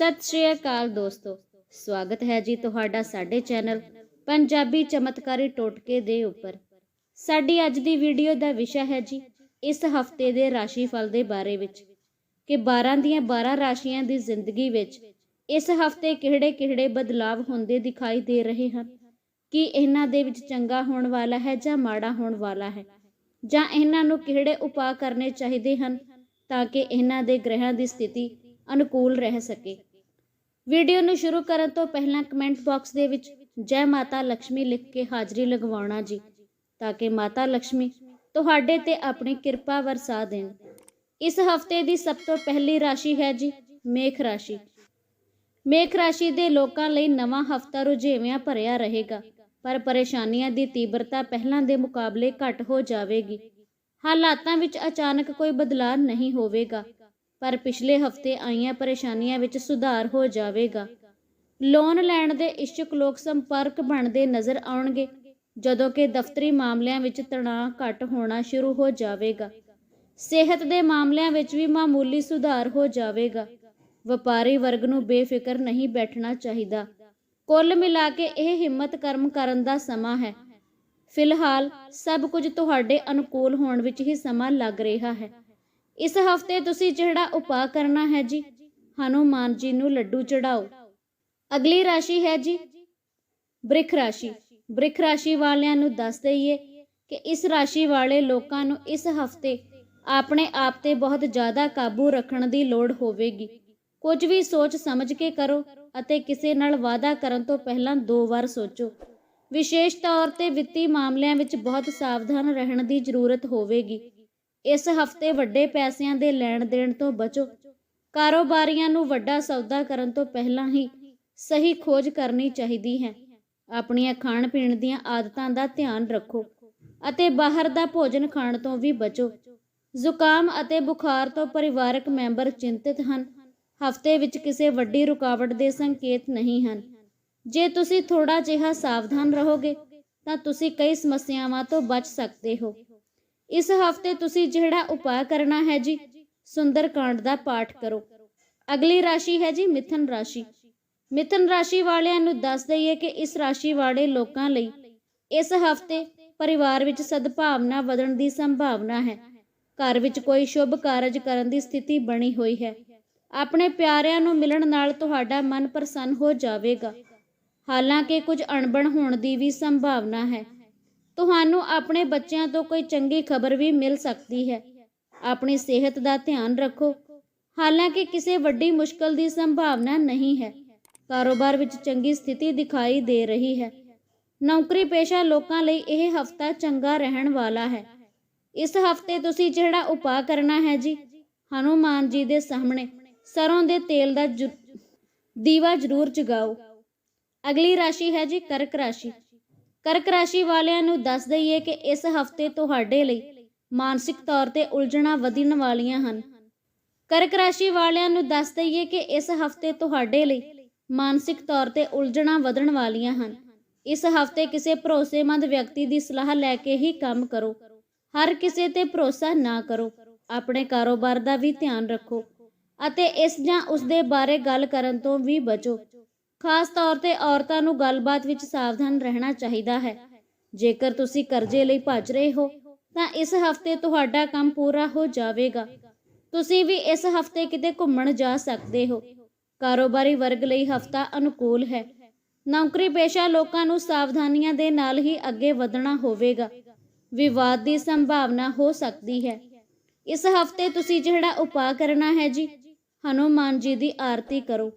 ਸਤਿ ਸ਼੍ਰੀ ਅਕਾਲ ਦੋਸਤੋ। ਸਵਾਗਤ ਹੈ ਜੀ ਤੁਹਾਡਾ ਸਾਡੇ ਚੈਨਲ ਪੰਜਾਬੀ ਚਮਤਕਾਰੀ ਟੋਟਕੇ ਦੇ ਉੱਪਰ। ਸਾਡੀ ਅੱਜ ਦੀ ਵੀਡੀਓ ਦਾ ਵਿਸ਼ਾ ਹੈ ਜੀ, ਇਸ ਹਫ਼ਤੇ ਦੇ ਰਾਸ਼ੀ ਫਲ ਦੇ ਬਾਰੇ ਵਿੱਚ, ਕਿ 12 ਦੀਆਂ 12 ਰਾਸ਼ੀਆਂ ਦੀ ਜ਼ਿੰਦਗੀ ਵਿੱਚ ਇਸ ਹਫ਼ਤੇ ਕਿਹੜੇ-ਕਿਹੜੇ ਬਦਲਾਵ ਹੁੰਦੇ ਦਿਖਾਈ ਦੇ ਰਹੇ ਹਨ, ਕੀ ਇਹਨਾਂ ਦੇ ਵਿੱਚ ਚੰਗਾ ਹੋਣ ਵਾਲਾ ਹੈ ਜਾਂ ਮਾੜਾ ਹੋਣ ਵਾਲਾ ਹੈ, ਜਾਂ ਇਹਨਾਂ ਨੂੰ ਕਿਹੜੇ ਉਪਾਅ ਕਰਨੇ ਚਾਹੀਦੇ ਹਨ ਤਾਂ ਕਿ ਇਹਨਾਂ ਦੇ ਗ੍ਰਹਿਾਂ ਦੀ ਸਥਿਤੀ ਅਨੁਕੂਲ ਰਹਿ ਸਕੇ। ਵੀਡੀਓ ਨੂੰ ਸ਼ੁਰੂ ਕਰਨ ਤੋਂ ਪਹਿਲਾਂ ਕਮੈਂਟ ਬਾਕਸ ਦੇ ਵਿੱਚ ਜੈ ਮਾਤਾ ਲਕਸ਼ਮੀ ਲਿਖ ਕੇ ਹਾਜ਼ਰੀ ਲਗਵਾਉਣਾ ਜੀ, ਤਾਂ ਕਿ ਮਾਤਾ ਲਕਸ਼ਮੀ ਤੁਹਾਡੇ ਤੇ ਆਪਣੀ ਕਿਰਪਾ ਵਰਸਾ ਦੇਣ। ਇਸ ਹਫ਼ਤੇ ਦੀ ਸਭ ਤੋਂ ਪਹਿਲੀ ਰਾਸ਼ੀ ਹੈ ਜੀ ਮੇਖ ਰਾਸ਼ੀ। ਮੇਖ ਰਾਸ਼ੀ ਦੇ ਲੋਕਾਂ ਲਈ ਨਵਾਂ ਹਫਤਾ ਰੁਝੇਵਿਆਂ ਭਰਿਆ ਰਹੇਗਾ, ਪਰ ਪਰੇਸ਼ਾਨੀਆਂ ਦੀ ਤੀਬਰਤਾ ਪਹਿਲਾਂ ਦੇ ਮੁਕਾਬਲੇ ਘੱਟ ਹੋ ਜਾਵੇਗੀ। ਹਾਲਾਤਾਂ ਵਿੱਚ ਅਚਾਨਕ ਕੋਈ ਬਦਲਾਅ ਨਹੀਂ ਹੋਵੇਗਾ। ਪਰ ਪਿਛਲੇ ਹਫ਼ਤੇ ਆਈਆਂ ਪਰੇਸ਼ਾਨੀਆਂ ਵਿੱਚ ਸੁਧਾਰ ਹੋ ਜਾਵੇਗਾ। ਲੋਨ ਲੈਣ ਦੇ ਇਛੁਕ ਲੋਕ ਸੰਪਰਕ ਬਣਦੇ ਨਜ਼ਰ ਆਉਣਗੇ, ਜਦੋਂ ਕਿ ਦਫ਼ਤਰੀ ਮਾਮਲਿਆਂ ਵਿੱਚ ਤਣਾਅ ਘੱਟ ਹੋਣਾ ਸ਼ੁਰੂ ਹੋ ਜਾਵੇਗਾ। ਸਿਹਤ ਦੇ ਮਾਮਲਿਆਂ ਵਿੱਚ ਵੀ ਮਾਮੂਲੀ ਸੁਧਾਰ ਹੋ ਜਾਵੇਗਾ। ਵਪਾਰੀ ਵਰਗ ਨੂੰ ਬੇਫਿਕਰ ਨਹੀਂ ਬੈਠਣਾ ਚਾਹੀਦਾ। ਕੁੱਲ ਮਿਲਾ ਕੇ ਇਹ ਹਿੰਮਤ ਕਰਮ ਕਰਨ ਦਾ ਸਮਾਂ ਹੈ। ਫਿਲਹਾਲ ਸਭ ਕੁਝ ਤੁਹਾਡੇ ਅਨੁਕੂਲ ਹੋਣ ਵਿੱਚ ਹੀ ਸਮਾਂ ਲੱਗ ਰਿਹਾ ਹੈ। ਇਸ ਹਫ਼ਤੇ ਤੁਸੀਂ ਜਿਹੜਾ ਉਪਾਅ ਕਰਨਾ ਹੈ ਜੀ, ਹਨੂਮਾਨ ਜੀ ਨੂੰ ਲੱਡੂ ਚੜਾਓ। ਅਗਲੀ ਰਾਸ਼ੀ ਹੈ ਜੀ, ਬ੍ਰਿਖ ਰਾਸ਼ੀ। ਬ੍ਰਿਖ ਰਾਸ਼ੀ ਵਾਲਿਆਂ ਨੂੰ ਦੱਸ ਦਈਏ ਕਿ ਇਸ ਰਾਸ਼ੀ ਵਾਲੇ ਲੋਕਾਂ ਨੂੰ ਇਸ ਹਫ਼ਤੇ ਆਪਣੇ ਆਪ ਤੇ ਬਹੁਤ ਜ਼ਿਆਦਾ ਕਾਬੂ ਰੱਖਣ ਦੀ ਲੋੜ ਹੋਵੇਗੀ। ਕੁਝ ਵੀ ਸੋਚ ਸਮਝ ਕੇ ਕਰੋ ਅਤੇ ਕਿਸੇ ਨਾਲ ਵਾਅਦਾ ਕਰਨ ਤੋਂ ਪਹਿਲਾਂ ਦੋ ਵਾਰ ਸੋਚੋ। ਵਿਸ਼ੇਸ਼ ਤੌਰ ਤੇ ਵਿੱਤੀ ਮਾਮਲਿਆਂ ਵਿੱਚ ਬਹੁਤ ਸਾਵਧਾਨ ਰਹਿਣ ਦੀ ਜ਼ਰੂਰਤ ਹੋਵੇਗੀ। ਇਸ ਹਫ਼ਤੇ ਵੱਡੇ ਪੈਸਿਆਂ ਦੇ ਲੈਣ ਦੇਣ ਤੋਂ ਬਚੋ। ਕਾਰੋਬਾਰੀਆਂ ਨੂੰ ਵੱਡਾ ਸੌਦਾ ਕਰਨ ਤੋਂ ਪਹਿਲਾਂ ਹੀ ਸਹੀ ਖੋਜ ਕਰਨੀ ਚਾਹੀਦੀ ਹੈ। ਆਪਣੀਆਂ ਖਾਣ ਪੀਣ ਦੀਆਂ ਆਦਤਾਂ ਦਾ ਧਿਆਨ ਰੱਖੋ ਅਤੇ ਬਾਹਰ ਦਾ ਭੋਜਨ ਖਾਣ ਤੋਂ ਵੀ ਬਚੋ। ਜ਼ੁਕਾਮ ਅਤੇ ਬੁਖਾਰ ਤੋਂ ਪਰਿਵਾਰਕ ਮੈਂਬਰ ਚਿੰਤਿਤ ਹਨ। ਹਫ਼ਤੇ ਵਿੱਚ ਕਿਸੇ ਵੱਡੀ ਰੁਕਾਵਟ ਦੇ ਸੰਕੇਤ ਨਹੀਂ ਹਨ। ਜੇ ਤੁਸੀਂ ਥੋੜਾ ਜਿਹਾ ਸਾਵਧਾਨ ਰਹੋਗੇ ਤਾਂ ਤੁਸੀਂ ਕਈ ਸਮੱਸਿਆਵਾਂ ਤੋਂ ਬਚ ਸਕਦੇ ਹੋ। ਇਸ ਹਫ਼ਤੇ ਤੁਸੀਂ ਜਿਹੜਾ ਉਪਾਅ ਕਰਨਾ ਹੈ ਜੀ ਸੁੰਦਰ ਕਾਂਡ ਦਾ ਪਾਠ ਕਰੋ। ਅਗਲੀ ਰਾਸ਼ੀ ਹੈ ਜੀ ਮਿਥਨ ਰਾਸ਼ੀ। ਮਿਥਨ ਰਾਸ਼ੀ ਵਾਲਿਆਂ ਨੂੰ ਦੱਸ ਦਈਏ ਕਿ ਇਸ ਰਾਸ਼ੀ ਵਾਲੇ ਲੋਕਾਂ ਲਈ ਇਸ ਹਫ਼ਤੇ ਪਰਿਵਾਰ ਵਿੱਚ ਸਦਭਾਵਨਾ ਵਧਣ ਦੀ ਸੰਭਾਵਨਾ ਹੈ। ਘਰ ਵਿੱਚ ਕੋਈ ਸ਼ੁਭ ਕਾਰਜ ਕਰਨ ਦੀ ਸਥਿਤੀ ਬਣੀ ਹੋਈ ਹੈ। ਆਪਣੇ ਪਿਆਰਿਆਂ ਨੂੰ ਮਿਲਣ ਨਾਲ ਤੁਹਾਡਾ ਮਨ ਪ੍ਰਸੰਨ ਹੋ ਜਾਵੇਗਾ। ਹਾਲਾਂਕਿ ਕੁਝ ਅਣਬਣ ਹੋਣ ਦੀ ਵੀ ਸੰਭਾਵਨਾ ਹੈ। ਤੁਹਾਨੂੰ ਆਪਣੇ ਬੱਚਿਆਂ ਤੋਂ ਕੋਈ ਚੰਗੀ ਖਬਰ ਵੀ ਮਿਲ ਸਕਦੀ ਹੈ। ਆਪਣੀ ਸਿਹਤ ਦਾ ਧਿਆਨ ਰੱਖੋ। ਹਾਲਾਂਕਿ ਕਿਸੇ ਵੱਡੀ ਮੁਸ਼ਕਲ ਦੀ ਸੰਭਾਵਨਾ ਨਹੀਂ ਹੈ। ਕਾਰੋਬਾਰ ਵਿੱਚ ਚੰਗੀ ਸਥਿਤੀ ਦਿਖਾਈ ਦੇ ਰਹੀ ਹੈ। ਨੌਕਰੀ ਪੇਸ਼ਾ ਲੋਕਾਂ ਲਈ ਇਹ ਹਫਤਾ ਚੰਗਾ ਰਹਿਣ ਵਾਲਾ ਹੈ। ਇਸ ਹਫ਼ਤੇ ਤੁਸੀਂ ਜਿਹੜਾ ਉਪਾਅ ਕਰਨਾ ਹੈ ਜੀ, ਹਨੂਮਾਨ ਜੀ ਦੇ ਸਾਹਮਣੇ ਸਰੋਂ ਦੇ ਤੇਲ ਦਾ ਦੀਵਾ ਜ਼ਰੂਰ ਜਗਾਓ। ਅਗਲੀ ਰਾਸ਼ੀ ਹੈ ਜੀ ਕਰਕ ਰਾਸ਼ੀ। ਕਰਕ ਰਾਸ਼ੀ ਵਾਲਿਆਂ ਨੂੰ ਦੱਸ ਦਈਏ ਕਿ ਇਸ ਹਫ਼ਤੇ ਤੁਹਾਡੇ ਲਈ ਮਾਨਸਿਕ ਤੌਰ ਤੇ ਉਲਝਣਾਂ ਵਧਣ ਵਾਲੀਆਂ ਹਨ। ਕਰਕ ਰਾਸ਼ੀ ਵਾਲਿਆਂ ਨੂੰ ਦੱਸ ਦਈਏ ਕਿ ਇਸ ਹਫ਼ਤੇ ਤੁਹਾਡੇ ਲਈ ਮਾਨਸਿਕ ਤੌਰ ਤੇ ਉਲਝਣਾਂ ਵਧਣ ਵਾਲੀਆਂ ਹਨ। ਇਸ ਹਫ਼ਤੇ ਕਿਸੇ ਭਰੋਸੇਮੰਦ ਵਿਅਕਤੀ ਦੀ ਸਲਾਹ ਲੈ ਕੇ ਹੀ ਕੰਮ ਕਰੋ। ਹਰ ਕਿਸੇ ਤੇ ਭਰੋਸਾ ਨਾ ਕਰੋ। ਆਪਣੇ ਕਾਰੋਬਾਰ ਦਾ ਵੀ ਧਿਆਨ ਰੱਖੋ ਅਤੇ ਇਸ ਜਾਂ ਉਸ ਦੇ ਬਾਰੇ ਗੱਲ ਕਰਨ ਤੋਂ ਵੀ ਬਚੋ। ਖਾਸ ਤੌਰ ਤੇ ਔਰਤਾਂ ਨੂੰ ਗੱਲਬਾਤ ਵਿੱਚ ਸਾਵਧਾਨ ਰਹਿਣਾ ਚਾਹੀਦਾ ਹੈ। ਜੇਕਰ ਤੁਸੀਂ ਕਰਜ਼ੇ ਲਈ ਭੱਜ ਰਹੇ ਹੋ, ਤਾਂ ਇਸ ਹਫ਼ਤੇ ਤੁਹਾਡਾ ਕੰਮ ਪੂਰਾ ਹੋ ਜਾਵੇਗਾ। ਤੁਸੀਂ ਵੀ ਇਸ ਹਫ਼ਤੇ ਕਿਤੇ ਘੁੰਮਣ ਜਾ ਸਕਦੇ ਹੋ। ਕਾਰੋਬਾਰੀ ਵਰਗ ਲਈ ਹਫਤਾ ਅਨੁਕੂਲ ਹੈ। ਨੌਕਰੀ ਪੇਸ਼ਾ ਲੋਕਾਂ ਨੂੰ ਸਾਵਧਾਨੀਆਂ ਦੇ ਨਾਲ ਹੀ ਅੱਗੇ ਵਧਣਾ ਹੋਵੇਗਾ। ਵਿਵਾਦ ਦੀ ਸੰਭਾਵਨਾ ਹੋ ਸਕਦੀ ਹੈ। ਇਸ ਹਫ਼ਤੇ ਤੁਸੀਂ ਜਿਹੜਾ ਉਪਾਅ ਕਰਨਾ ਹੈ ਜੀ, ਹਨੂਮਾਨ ਜੀ ਦੀ ਆਰਤੀ ਕਰੋ।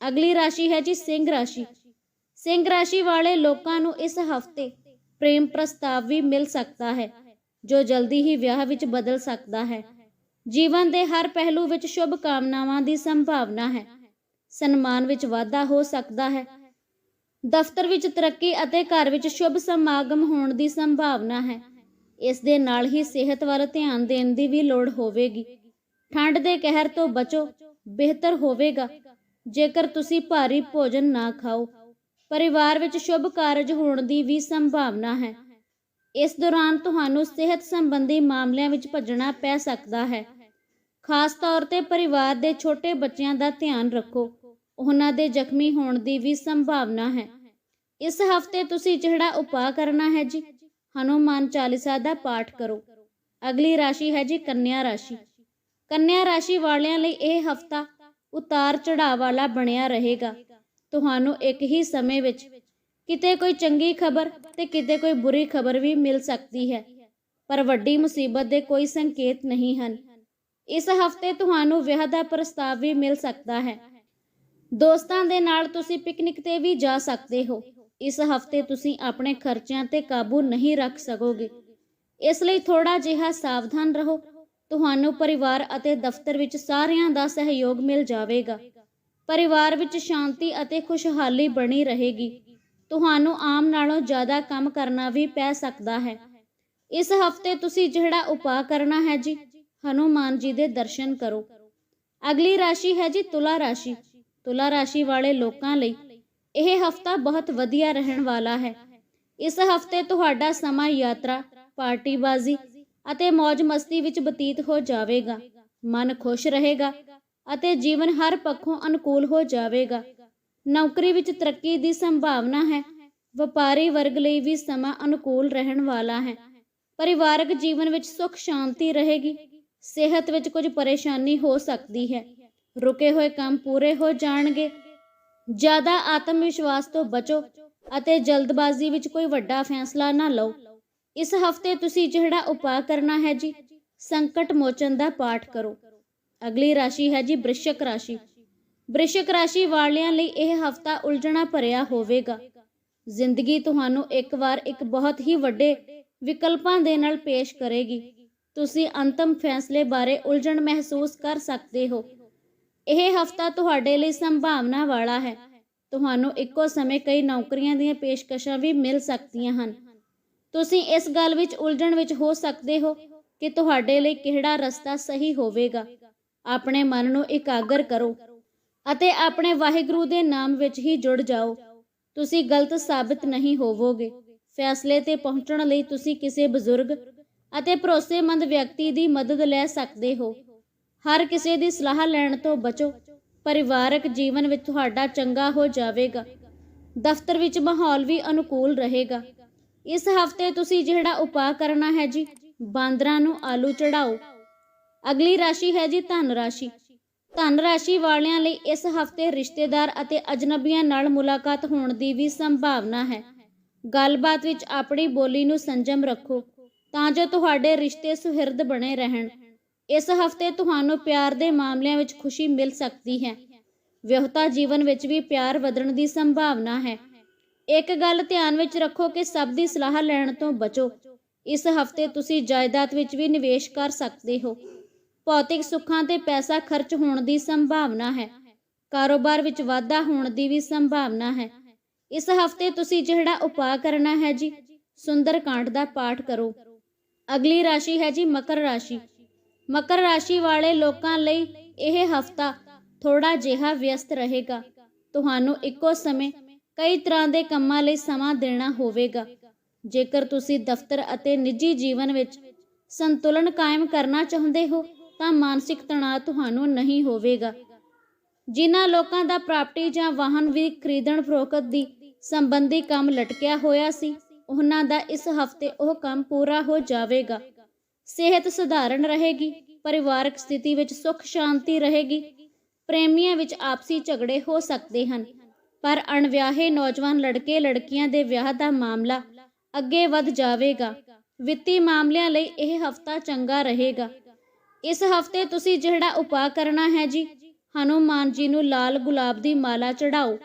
ਅਗਲੀ ਰਾਸ਼ੀ ਹੈ ਜੀ ਸਿੰਘ ਰਾਸ਼ੀ। ਸਿੰਘ ਰਾਸ਼ੀ ਵਾਲੇ ਲੋਕਾਂ ਨੂੰ ਇਸ ਹਫ਼ਤੇ ਪ੍ਰੇਮ ਪ੍ਰਸਤਾਵ ਵੀ ਮਿਲ ਸਕਦਾ ਹੈ, ਜੋ ਜਲਦੀ ਹੀ ਵਿਆਹ ਵਿੱਚ ਬਦਲ ਸਕਦਾ ਹੈ। ਜੀਵਨ ਦੇ ਹਰ ਪਹਿਲੂ ਵਿੱਚ ਸ਼ੁਭ ਕਾਮਨਾਵਾਂ ਦੀ ਸੰਭਾਵਨਾ ਹੈ। ਸਨਮਾਨ ਵਿੱਚ ਵਾਧਾ ਹੋ ਸਕਦਾ ਹੈ। ਦਫ਼ਤਰ ਵਿੱਚ ਤਰੱਕੀ ਅਤੇ ਘਰ ਵਿੱਚ ਸ਼ੁਭ ਸਮਾਗਮ ਹੋਣ ਦੀ ਸੰਭਾਵਨਾ ਹੈ। ਇਸ ਦੇ ਨਾਲ ਹੀ ਸਿਹਤ ਵੱਲ ਧਿਆਨ ਦੇਣ ਦੀ ਵੀ ਲੋੜ ਹੋਵੇਗੀ। ਠੰਡ ਦੇ ਕਹਿਰ ਤੋਂ ਬਚੋ, ਬਿਹਤਰ ਹੋਵੇਗਾ। ਜੇਕਰ ਤੁਸੀਂ ਭਾਰੀ ਭੋਜਨ ਨਾ ਖਾਓ, ਪਰਿਵਾਰ ਵਿੱਚ ਸ਼ੁਭ ਕਾਰਜ ਹੋਣ ਦੀ ਵੀ ਸੰਭਾਵਨਾ ਹੈ। ਇਸ ਦੌਰਾਨ ਤੁਹਾਨੂੰ ਸਿਹਤ ਸੰਬੰਧੀ ਮਾਮਲਿਆਂ ਵਿੱਚ ਭੱਜਣਾ ਪੈ ਸਕਦਾ ਹੈ। ਖਾਸ ਤੌਰ ਤੇ ਪਰਿਵਾਰ ਦੇ ਛੋਟੇ ਬੱਚਿਆਂ ਦਾ ਧਿਆਨ ਰੱਖੋ। ਉਹਨਾਂ ਦੇ ਜ਼ਖਮੀ ਹੋਣ ਦੀ ਵੀ ਸੰਭਾਵਨਾ ਹੈ। ਇਸ ਹਫ਼ਤੇ ਤੁਸੀਂ ਜਿਹੜਾ ਉਪਾਅ ਕਰਨਾ ਹੈ ਜੀ, ਹਨੂਮਾਨ ਚਾਲੀਸਾ ਦਾ ਪਾਠ ਕਰੋ। ਅਗਲੀ ਰਾਸ਼ੀ ਹੈ ਜੀ ਕੰਨਿਆ ਰਾਸ਼ੀ। ਕੰਨਿਆ ਰਾਸ਼ੀ ਵਾਲਿਆਂ ਲਈ ਇਹ ਹਫਤਾ ਉਤਾਰ ਚੜਾਅ ਵਾਲਾ ਬਣਿਆ ਰਹੇਗਾ। ਤੁਹਾਨੂੰ ਇੱਕ ਹੀ ਸਮੇਂ ਵਿੱਚ ਕਿਤੇ ਕੋਈ ਚੰਗੀ ਖਬਰ ਤੇ ਕਿਤੇ ਕੋਈ ਬੁਰੀ ਖਬਰ ਵੀ ਮਿਲ ਸਕਦੀ ਹੈ, ਪਰ ਵੱਡੀ ਮੁਸੀਬਤ ਦੇ ਕੋਈ ਸੰਕੇਤ ਨਹੀਂ ਹਨ। ਇਸ ਹਫ਼ਤੇ ਤੁਹਾਨੂੰ ਵਿਆਹ ਦਾ ਪ੍ਰਸਤਾਵ ਵੀ ਮਿਲ ਸਕਦਾ ਹੈ। ਦੋਸਤਾਂ ਦੇ ਨਾਲ ਤੁਸੀਂ ਪਿਕਨਿਕ ਤੇ ਵੀ ਜਾ ਸਕਦੇ ਹੋ। ਇਸ ਹਫ਼ਤੇ ਤੁਸੀਂ ਆਪਣੇ ਖਰਚਿਆਂ ਤੇ ਕਾਬੂ ਨਹੀਂ ਰੱਖ ਸਕੋਗੇ। ਇਸ ਲਈ ਥੋੜਾ ਜਿਹਾ ਸਾਵਧਾਨ ਰਹੋ। ਤੁਹਾਨੂੰ ਪਰਿਵਾਰ ਅਤੇ ਦਫ਼ਤਰ ਵਿੱਚ ਸਾਰਿਆਂ ਦਾ ਸਹਿਯੋਗ ਮਿਲ ਜਾਵੇਗਾ। ਪਰਿਵਾਰ ਵਿੱਚ ਸ਼ਾਂਤੀ ਅਤੇ ਖੁਸ਼ਹਾਲੀ ਬਣੀ ਰਹੇਗੀ। ਤੁਹਾਨੂੰ ਆਮ ਨਾਲੋਂ ਜ਼ਿਆਦਾ ਕੰਮ ਕਰਨਾ ਵੀ ਪੈ ਸਕਦਾ ਹੈ। ਇਸ ਹਫ਼ਤੇ ਤੁਸੀਂ ਜਿਹੜਾ ਉਪਾਅ ਕਰਨਾ ਹੈ ਜੀ, ਹਨੂਮਾਨ ਜੀ ਦੇ ਦਰਸ਼ਨ ਕਰੋ। ਅਗਲੀ ਰਾਸ਼ੀ ਹੈ ਜੀ ਤੁਲਾ ਰਾਸ਼ੀ। ਤੁਲਾ ਰਾਸ਼ੀ ਵਾਲੇ ਲੋਕਾਂ ਲਈ ਇਹ ਹਫਤਾ ਬਹੁਤ ਵਧੀਆ ਰਹਿਣ ਵਾਲਾ ਹੈ। ਇਸ ਹਫ਼ਤੇ ਤੁਹਾਡਾ ਸਮਾਂ ਯਾਤਰਾ, ਪਾਰਟੀਬਾਜ਼ੀ ਅਤੇ ਮौज ਮਸਤੀ ਵਿੱਚ ਬਤੀਤ ਹੋ ਜਾਵੇਗਾ। ਮਨ ਖੁਸ਼ ਰਹੇਗਾ ਅਤੇ ਜੀਵਨ ਹਰ ਪੱਖੋਂ ਅਨੁਕੂਲ ਹੋ ਜਾਵੇਗਾ। ਨੌਕਰੀ ਵਿੱਚ ਤਰੱਕੀ ਦੀ ਸੰਭਾਵਨਾ ਹੈ। ਵਪਾਰੀ ਵਰਗ ਲਈ ਵੀ ਸਮਾਂ ਅਨੁਕੂਲ ਰਹਿਣ ਵਾਲਾ ਹੈ। ਪਰਿਵਾਰਕ ਜੀਵਨ ਵਿੱਚ ਸੁੱਖ, ਸ਼ਾਂਤੀ ਰਹੇਗੀ। ਸਿਹਤ ਵਿੱਚ ਕੁਝ ਪਰੇਸ਼ਾਨੀ ਹੋ ਸਕਦੀ ਹੈ। ਰੁਕੇ ਹੋਏ ਕੰਮ ਪੂਰੇ ਹੋ ਜਾਣਗੇ। ਜ਼ਿਆਦਾ ਆਤਮ ਵਿਸ਼ਵਾਸ ਤੋਂ ਬਚੋ ਅਤੇ ਜਲਦਬਾਜ਼ੀ ਵਿੱਚ ਕੋਈ ਵੱਡਾ ਫੈਸਲਾ ਨਾ ਲਓ। ਇਸ ਹਫ਼ਤੇ ਤੁਸੀਂ ਜਿਹੜਾ ਉਪਾਅ ਕਰਨਾ ਹੈ ਜੀ, ਸੰਕਟ ਮੋਚਨ ਦਾ ਪਾਠ ਕਰੋ। ਅਗਲੀ ਰਾਸ਼ੀ ਹੈ ਜੀ ਬ੍ਰਿਸ਼ਕ ਰਾਸ਼ੀ। ਬ੍ਰਿਸ਼ਕ ਰਾਸ਼ੀ ਵਾਲਿਆਂ ਲਈ ਇਹ ਹਫਤਾ ਉਲਝਣਾ ਭਰਿਆ ਹੋਵੇਗਾ। ਜ਼ਿੰਦਗੀ ਤੁਹਾਨੂੰ ਇੱਕ ਵਾਰ ਇੱਕ ਬਹੁਤ ਹੀ ਵੱਡੇ ਵਿਕਲਪਾਂ ਦੇ ਨਾਲ ਪੇਸ਼ ਕਰੇਗੀ। ਤੁਸੀਂ ਅੰਤਮ ਫੈਸਲੇ ਬਾਰੇ ਉਲਝਣ ਮਹਿਸੂਸ ਕਰ ਸਕਦੇ ਹੋ। ਇਹ ਹਫਤਾ ਤੁਹਾਡੇ ਲਈ ਸੰਭਾਵਨਾ ਵਾਲਾ ਹੈ। ਤੁਹਾਨੂੰ ਇੱਕੋ ਸਮੇਂ ਕਈ ਨੌਕਰੀਆਂ ਦੀਆਂ ਪੇਸ਼ਕਸ਼ਾਂ ਵੀ ਮਿਲ ਸਕਦੀਆਂ ਹਨ। ਤੁਸੀਂ ਇਸ ਗੱਲ ਵਿੱਚ ਉਲਝਣ ਵਿੱਚ ਹੋ ਸਕਦੇ ਹੋ ਕਿ ਤੁਹਾਡੇ ਲਈ ਕਿਹੜਾ ਰਸਤਾ ਸਹੀ ਹੋਵੇਗਾ। ਆਪਣੇ ਮਨ ਨੂੰ ਇਕਾਗਰ ਕਰੋ ਅਤੇ ਆਪਣੇ ਵਾਹਿਗੁਰੂ ਦੇ ਨਾਮ ਵਿੱਚ ਹੀ ਜੁੜ ਜਾਓ। ਤੁਸੀਂ ਗਲਤ ਸਾਬਤ ਨਹੀਂ ਹੋਵੋਗੇ। ਫੈਸਲੇ ਤੇ ਪਹੁੰਚਣ ਲਈ ਤੁਸੀਂ ਕਿਸੇ ਬਜ਼ੁਰਗ ਅਤੇ ਭਰੋਸੇਮੰਦ ਵਿਅਕਤੀ ਦੀ ਮਦਦ ਲੈ ਸਕਦੇ ਹੋ। ਹਰ ਕਿਸੇ ਦੀ ਸਲਾਹ ਲੈਣ ਤੋਂ ਬਚੋ। ਪਰਿਵਾਰਕ ਜੀਵਨ ਵਿੱਚ ਤੁਹਾਡਾ ਚੰਗਾ ਹੋ ਜਾਵੇਗਾ। ਦਫ਼ਤਰ ਵਿੱਚ ਮਾਹੌਲ ਵੀ ਅਨੁਕੂਲ ਰਹੇਗਾ। ਇਸ ਹਫ਼ਤੇ ਤੁਸੀਂ ਜਿਹੜਾ ਉਪਾਅ ਕਰਨਾ ਹੈ ਜੀ, ਬਾਂਦਰਾਂ ਨੂੰ ਆਲੂ ਚੜਾਓ। ਅਗਲੀ ਰਾਸ਼ੀ ਹੈ ਜੀ ਧਨ ਰਾਸ਼ੀ। ਧਨ ਰਾਸ਼ੀ ਵਾਲਿਆਂ ਲਈ ਇਸ ਹਫ਼ਤੇ ਰਿਸ਼ਤੇਦਾਰ ਅਤੇ ਅਜਨਬੀਆਂ ਨਾਲ ਮੁਲਾਕਾਤ ਹੋਣ ਦੀ ਵੀ ਸੰਭਾਵਨਾ ਹੈ। ਗੱਲਬਾਤ ਵਿੱਚ ਆਪਣੀ ਬੋਲੀ ਨੂੰ ਸੰਜਮ ਰੱਖੋ, ਤਾਂ ਜੋ ਤੁਹਾਡੇ ਰਿਸ਼ਤੇ ਸੁਹਿਰਦ ਬਣੇ ਰਹਿਣ। ਇਸ ਹਫ਼ਤੇ ਤੁਹਾਨੂੰ ਪਿਆਰ ਦੇ ਮਾਮਲਿਆਂ ਵਿੱਚ ਖੁਸ਼ੀ ਮਿਲ ਸਕਦੀ ਹੈ। ਵਿਆਹਤਾ ਜੀਵਨ ਵਿੱਚ ਵੀ ਪਿਆਰ ਵਧਣ ਦੀ ਸੰਭਾਵਨਾ ਹੈ। ਇੱਕ ਗੱਲ ਧਿਆਨ ਵਿੱਚ ਰੱਖੋ ਕਿ ਸਭ ਦੀ ਸਲਾਹ ਲੈਣ ਤੋਂ ਬਚੋ। ਇਸ ਹਫ਼ਤੇ ਤੁਸੀਂ ਜਾਇਦਾਦ ਵਿੱਚ ਵੀ ਨਿਵੇਸ਼ ਕਰ ਸਕਦੇ ਹੋ। ਭੌਤਿਕ ਸੁੱਖਾਂ ਤੇ ਪੈਸਾ ਖਰਚ ਹੋਣ ਦੀ ਸੰਭਾਵਨਾ ਹੈ। ਕਾਰੋਬਾਰ ਵਿੱਚ ਵਾਧਾ ਹੋਣ ਦੀ ਵੀ ਸੰਭਾਵਨਾ ਹੈ। ਇਸ ਹਫ਼ਤੇ ਤੁਸੀਂ ਜਿਹੜਾ ਉਪਾਅ ਕਰਨਾ ਹੈ ਜੀ, ਸੁੰਦਰ ਕਾਂਡ ਦਾ ਪਾਠ ਕਰੋ। ਅਗਲੀ ਰਾਸ਼ੀ ਹੈ ਜੀ ਮਕਰ ਰਾਸ਼ੀ। ਮਕਰ ਰਾਸ਼ੀ ਵਾਲੇ ਲੋਕਾਂ ਲਈ ਇਹ ਹਫਤਾ ਥੋੜਾ ਜਿਹਾ ਵਿਅਸਤ ਰਹੇਗਾ। ਤੁਹਾਨੂੰ ਇੱਕੋ ਸਮੇਂ ਕਈ ਤਰ੍ਹਾਂ ਦੇ ਕੰਮਾਂ ਲਈ ਸਮਾਂ ਦੇਣਾ ਹੋਵੇਗਾ। ਜੇਕਰ ਤੁਸੀਂ ਦਫ਼ਤਰ ਅਤੇ ਨਿੱਜੀ ਜੀਵਨ ਵਿੱਚ ਸੰਤੁਲਨ ਕਾਇਮ ਕਰਨਾ ਚਾਹੁੰਦੇ ਹੋ, ਤਾਂ ਮਾਨਸਿਕ ਤਣਾਅ ਤੁਹਾਨੂੰ ਨਹੀਂ ਹੋਵੇਗਾ। ਜਿਨ੍ਹਾਂ ਲੋਕਾਂ ਦਾ ਪ੍ਰਾਪਰਟੀ ਜਾਂ ਵਾਹਨ ਵੀ ਖਰੀਦਣ ਫਰੋਖਤ ਦੀ ਸੰਬੰਧੀ ਕੰਮ ਲਟਕਿਆ ਹੋਇਆ ਸੀ, ਉਹਨਾਂ ਦਾ ਇਸ ਹਫ਼ਤੇ ਉਹ ਕੰਮ ਪੂਰਾ ਹੋ ਜਾਵੇਗਾ। ਸਿਹਤ ਸੁਧਾਰਨ ਰਹੇਗੀ, ਪਰਿਵਾਰਕ ਸਥਿਤੀ ਵਿੱਚ ਸੁੱਖ ਸ਼ਾਂਤੀ ਰਹੇਗੀ, ਪ੍ਰੇਮੀਆਂ ਵਿੱਚ ਆਪਸੀ ਝਗੜੇ ਹੋ ਸਕਦੇ ਹਨ। ਪਰ ਅਣਵਿਆਹੇ ਨੌਜਵਾਨ ਲੜਕੇ ਲੜਕੀਆਂ ਦੇ ਵਿਆਹ ਦਾ ਮਾਮਲਾ ਅੱਗੇ ਵਧ ਜਾਵੇਗਾ। ਵਿੱਤੀ ਮਾਮਲਿਆਂ ਲਈ ਇਹ ਹਫਤਾ ਚੰਗਾ ਰਹੇਗਾ। ਇਸ ਹਫ਼ਤੇ ਤੁਸੀਂ ਜਿਹੜਾ ਉਪਾਅ ਕਰਨਾ ਹੈ ਜੀ, ਹਨੂਮਾਨ ਜੀ ਨੂੰ ਲਾਲ ਗੁਲਾਬ ਦੀ ਮਾਲਾ ਚੜਾਓ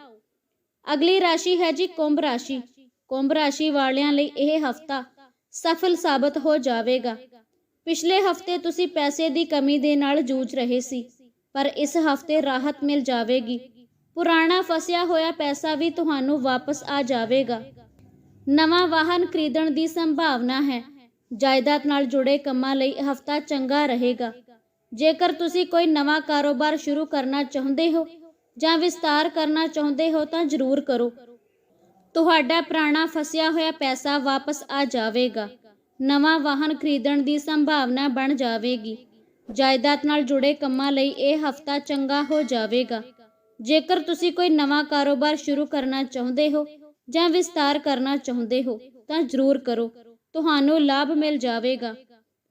ਅਗਲੀ ਰਾਸ਼ੀ ਹੈ ਜੀ ਕੁੰਭ ਰਾਸ਼ੀ। ਕੁੰਭ ਰਾਸ਼ੀ ਵਾਲਿਆਂ ਲਈ ਇਹ ਹਫਤਾ ਸਫਲ ਸਾਬਤ ਹੋ ਜਾਵੇਗਾ। ਪਿਛਲੇ ਹਫ਼ਤੇ ਤੁਸੀਂ ਪੈਸੇ ਦੀ ਕਮੀ ਦੇ ਨਾਲ ਜੂਝ ਰਹੇ ਸੀ, ਪਰ ਇਸ ਹਫ਼ਤੇ ਰਾਹਤ ਮਿਲ ਜਾਵੇਗੀ। ਪੁਰਾਣਾ ਫਸਿਆ ਹੋਇਆ ਪੈਸਾ ਵੀ ਤੁਹਾਨੂੰ ਵਾਪਸ ਆ ਜਾਵੇਗਾ। ਨਵਾਂ ਵਾਹਨ ਖਰੀਦਣ ਦੀ ਸੰਭਾਵਨਾ ਹੈ। ਜਾਇਦਾਦ ਨਾਲ ਜੁੜੇ ਕੰਮਾਂ ਲਈ ਹਫਤਾ ਚੰਗਾ ਰਹੇਗਾ। ਜੇਕਰ ਤੁਸੀਂ ਕੋਈ ਨਵਾਂ ਕਾਰੋਬਾਰ ਸ਼ੁਰੂ ਕਰਨਾ ਚਾਹੁੰਦੇ ਹੋ ਜਾਂ ਵਿਸਤਾਰ ਕਰਨਾ ਚਾਹੁੰਦੇ ਹੋ ਤਾਂ ਜ਼ਰੂਰ ਕਰੋ। ਤੁਹਾਡਾ ਪੁਰਾਣਾ ਫਸਿਆ ਹੋਇਆ ਪੈਸਾ ਵਾਪਸ ਆ ਜਾਵੇਗਾ। ਨਵਾਂ ਵਾਹਨ ਖਰੀਦਣ ਦੀ ਸੰਭਾਵਨਾ ਬਣ ਜਾਵੇਗੀ। ਜਾਇਦਾਦ ਨਾਲ ਜੁੜੇ ਕੰਮਾਂ ਲਈ ਇਹ ਹਫਤਾ ਚੰਗਾ ਹੋ ਜਾਵੇਗਾ। ਜੇਕਰ ਤੁਸੀਂ ਕੋਈ ਨਵਾਂ ਕਾਰੋਬਾਰ ਸ਼ੁਰੂ ਕਰਨਾ ਚਾਹੁੰਦੇ ਹੋ ਜਾਂ ਵਿਸਤਾਰ ਕਰਨਾ ਚਾਹੁੰਦੇ ਹੋ, ਤਾਂ ਜ਼ਰੂਰ ਕਰੋ। ਤੁਹਾਨੂੰ ਲਾਭ ਮਿਲ ਜਾਵੇਗਾ।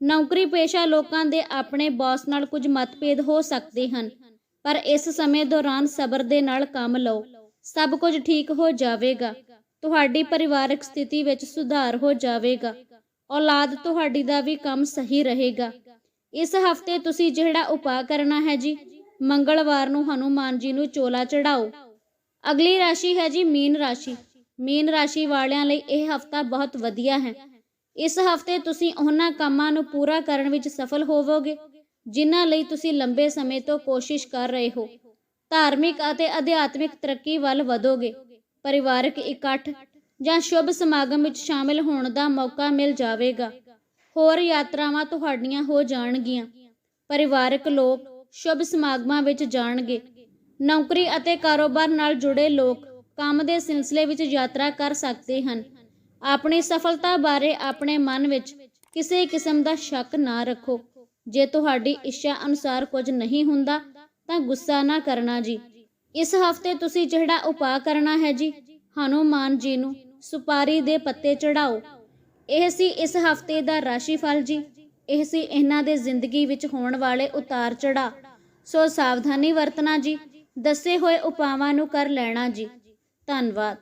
ਨੌਕਰੀ ਪੇਸ਼ਾ ਲੋਕਾਂ ਦੇ ਆਪਣੇ ਬੌਸ ਨਾਲ ਕੁਝ ਮਤਭੇਦ ਹੋ ਸਕਦੇ ਹਨ, ਪਰ ਇਸ ਸਮੇਂ ਦੌਰਾਨ ਸਬਰ ਦੇ ਨਾਲ ਕੰਮ ਲਓ। ਸਭ ਕੁਝ ਠੀਕ ਹੋ ਜਾਵੇਗਾ। ਤੁਹਾਡੀ ਪਰਿਵਾਰਕ ਸਥਿਤੀ ਵਿੱਚ ਸੁਧਾਰ ਹੋ ਜਾਵੇਗਾ। ਔਲਾਦ ਤੁਹਾਡੀ ਦਾ ਵੀ ਕੰਮ ਸਹੀ ਰਹੇਗਾ। ਇਸ ਹਫ਼ਤੇ ਤੁਸੀਂ ਜਿਹੜਾ ਉਪਾਅ ਕਰਨਾ ਹੈ ਜੀ ਮੰਗਲਵਾਰ ਨੂੰ ਹਨੂਮਾਨ ਜੀ ਨੂੰ ਚੋਲਾ ਚੜਾਓ ਅਗਲੀ ਰਾਸ਼ੀ ਹੈ ਜੀ ਮੀਨ ਰਾਸ਼ੀ। ਮੀਨ ਰਾਸ਼ੀ ਵਾਲਿਆਂ ਲਈ ਇਹ ਹਫਤਾ ਬਹੁਤ ਵਧੀਆ ਹੈ। ਇਸ ਹਫ਼ਤੇ ਤੁਸੀਂ ਉਹਨਾਂ ਕੰਮਾਂ ਨੂੰ ਪੂਰਾ ਕਰਨ ਵਿੱਚ ਸਫਲ ਹੋਵੋਗੇ, ਜਿਨ੍ਹਾਂ ਲਈ ਤੁਸੀਂ ਲੰਬੇ ਸਮੇਂ ਤੋਂ ਕੋਸ਼ਿਸ਼ ਕਰ ਰਹੇ ਹੋ। ਧਾਰਮਿਕ ਅਤੇ ਅਧਿਆਤਮਿਕ ਤਰੱਕੀ ਵੱਲ ਵਧੋਗੇ। ਪਰਿਵਾਰਕ ਇਕੱਠ ਜਾਂ ਸ਼ੁਭ ਸਮਾਗਮ ਵਿੱਚ ਸ਼ਾਮਿਲ ਹੋਣ ਦਾ ਮੌਕਾ ਮਿਲ ਜਾਵੇਗਾ। ਹੋਰ ਯਾਤਰਾਵਾਂ ਤੁਹਾਡੀਆਂ ਹੋ ਜਾਣਗੀਆਂ। ਪਰਿਵਾਰਕ ਲੋਕ ਸ਼ੁਭ ਸਮਾਗਮਾਂ ਵਿੱਚ ਜਾਣਗੇ। ਨੌਕਰੀ ਅਤੇ ਕਾਰੋਬਾਰ ਨਾਲ ਜੁੜੇ ਲੋਕ ਕੰਮ ਦੇ ਸਿਲਸਿਲੇ ਵਿੱਚ ਯਾਤਰਾ ਕਰ ਸਕਦੇ ਹਨ। ਆਪਣੀ ਸਫਲਤਾ ਬਾਰੇ ਆਪਣੇ ਮਨ ਵਿੱਚ ਕਿਸੇ ਕਿਸਮ ਦਾ ਸ਼ੱਕ ਨਾ ਰੱਖੋ। ਜੇ ਤੁਹਾਡੀ ਇੱਛਾ ਅਨੁਸਾਰ ਕੁਝ ਨਹੀਂ ਹੁੰਦਾ, ਤਾਂ ਗੁੱਸਾ ਨਾ ਕਰਨਾ ਜੀ। ਇਸ ਹਫ਼ਤੇ ਤੁਸੀਂ ਜਿਹੜਾ ਉਪਾਅ ਕਰਨਾ ਹੈ ਜੀ, ਹਨੂਮਾਨ ਜੀ ਨੂੰ ਸੁਪਾਰੀ ਦੇ ਪੱਤੇ ਚੜਾਓ ਇਹ ਸੀ ਇਸ ਹਫ਼ਤੇ ਦਾ ਰਾਸ਼ੀਫਲ ਜੀ। ਇਹ ਸੀ ਇਹਨਾਂ ਦੇ ਜ਼ਿੰਦਗੀ ਵਿੱਚ ਹੋਣ ਵਾਲੇ ਉਤਾਰ ਚੜਾ ਸੋ ਸਾਵਧਾਨੀ ਵਰਤਣਾ ਜੀ, ਦੱਸੇ ਹੋਏ ਉਪਾਵਾਂ ਨੂੰ ਕਰ ਲੈਣਾ ਜੀ। ਧੰਨਵਾਦ।